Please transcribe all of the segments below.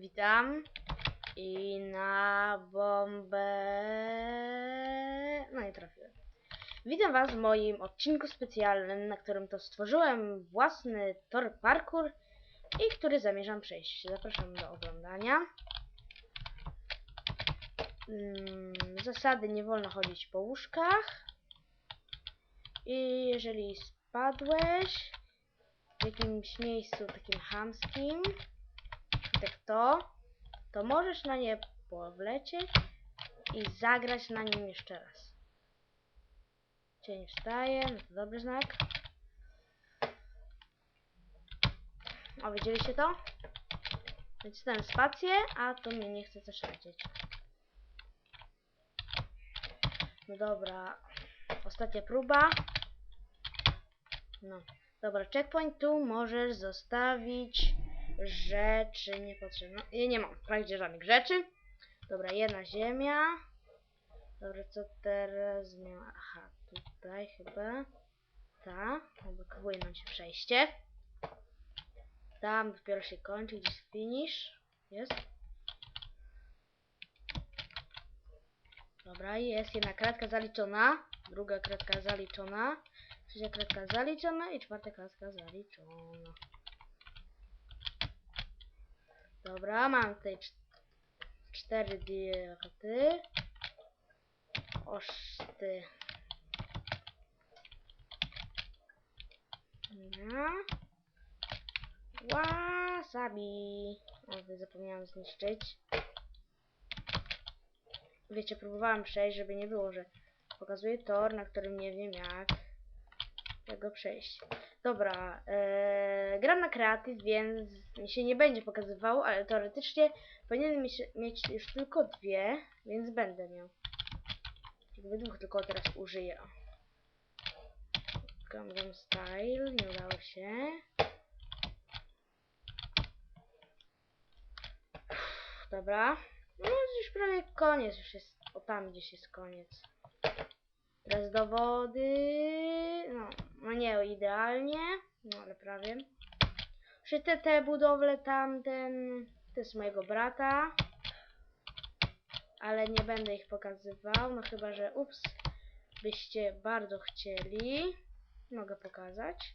Witam. I na bombę... No i trafiłem. Witam Was w moim odcinku specjalnym, na którym to stworzyłem własny tor parkour i który zamierzam przejść. Zapraszam do oglądania. Mm, Zasady nie wolno chodzić po łóżkach. I jeżeli spadłeś w jakimś miejscu takim chamskim, tak to, to możesz na nie powlecieć i zagrać na nim jeszcze raz. Cień wstaje, no to dobry znak. O, widzieliście to? Nacisnąłem spację, a to mnie nie chce też lecieć. No dobra, ostatnia próba. No, dobra, checkpoint tu możesz zostawić rzeczy niepotrzebne. Ja nie mam wprawdzie żadnych rzeczy. Dobra, jedna ziemia. Dobra, co teraz nie ma? Aha, tutaj chyba. Ta, obokuje nam się przejście. Tam dopiero się kończy, gdzieś finish. Jest. Dobra, jest jedna kratka zaliczona. Druga kratka zaliczona. Trzecia kratka zaliczona i czwarta kratka zaliczona. Dobra, mam tutaj cz- cztery dirty. Oszty. No. Wasabi. O, zapomniałam zniszczyć. Wiecie, próbowałam przejść, żeby nie było, że pokazuję tor, na którym nie wiem jak tego przejść. Dobra, e, gram na kreatyw, więc mi się nie będzie pokazywał, ale teoretycznie powinienem mieć, mieć już tylko dwie, więc będę miał. Jakby dwóch tylko teraz użyję. o. Gangnam Style, nie udało się. Uff, Dobra. No już prawie koniec, już jest, o tam gdzieś jest koniec. Teraz do wody. No nie idealnie, no ale prawie. Przy te, budowle tamten, to jest mojego brata. Ale nie będę ich pokazywał, no chyba, że ups, byście bardzo chcieli. Mogę pokazać.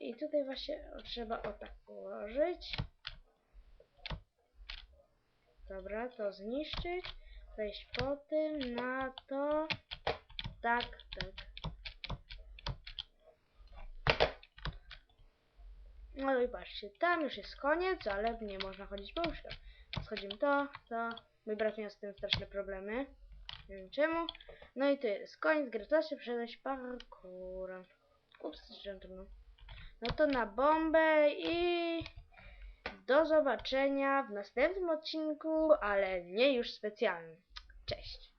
I tutaj właśnie trzeba o tak ułożyć. Dobra, to zniszczyć. Wejść po tym, na to. Tak, tak. No i patrzcie, tam już jest koniec, ale nie można chodzić po łóżkach. Schodzimy to, to. Mój brat miał z tym straszne problemy. Nie wiem czemu. No i to jest koniec. Gratulacje, przeszedłeś parkour. Ups, trudno. No to na bombę i do zobaczenia w następnym odcinku, ale nie już specjalnym. Cześć.